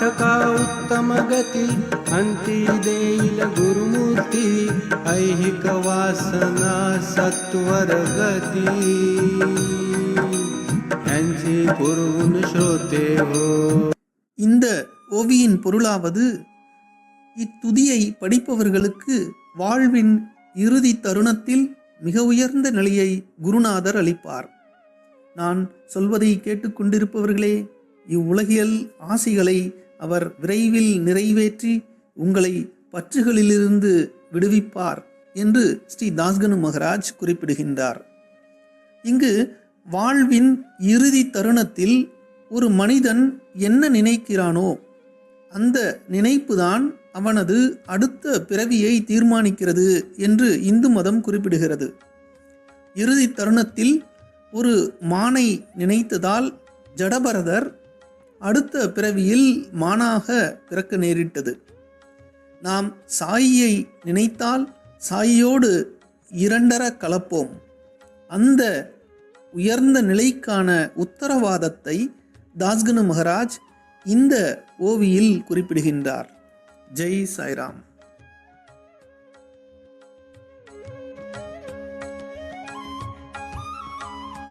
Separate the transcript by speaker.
Speaker 1: ಸಾರ್ಥಕ ಉತ್ತಮ ಗತಿ ಅಂತಿ ದೇಯಿಲ ಗುರುಮೂರ್ತಿ ಐಹಿಕ ವಾಸನಾ ಸತ್ವರ ಗತಿ.
Speaker 2: இந்த ஓவியின் பொருளாவது இத்துதியை படிப்பவர்களுக்கு வாழ்வின் இறுதி தருணத்தில் மிக உயர்ந்த நிலையை குருநாதர் அளிப்பார். நான் சொல்வதை கேட்டுக்கொண்டிருப்பவர்களே இவ்வுலகியல் ஆசிகளை அவர் விரைவில் நிறைவேற்றி உங்களை பற்றுகளிலிருந்து விடுவிப்பார் என்று ஸ்ரீ தாஸ்கனு மகராஜ் குறிப்பிடுகின்றார். இங்கு வாழ்வின் இறுதி தருணத்தில் ஒரு மனிதன் என்ன நினைக்கிறானோ அந்த நினைப்புதான் அவனது அடுத்த பிறவியை தீர்மானிக்கிறது என்று இந்து மதம் குறிப்பிடுகிறது. இறுதி தருணத்தில் ஒரு மானை நினைத்ததால் ஜடபரதர் அடுத்த பிறவியில் மானாக பிறக்க நேரிட்டது. நாம் சாயியை நினைத்தால் சாயியோடு இரண்டர கலப்போம். அந்த உயர்ந்த நிலைக்கான உத்தரவாதத்தை தாஸ்கனு மகராஜ் இந்த ஓவியில் குறிப்பிடுகின்றார். ஜெய் சாய்ராம்.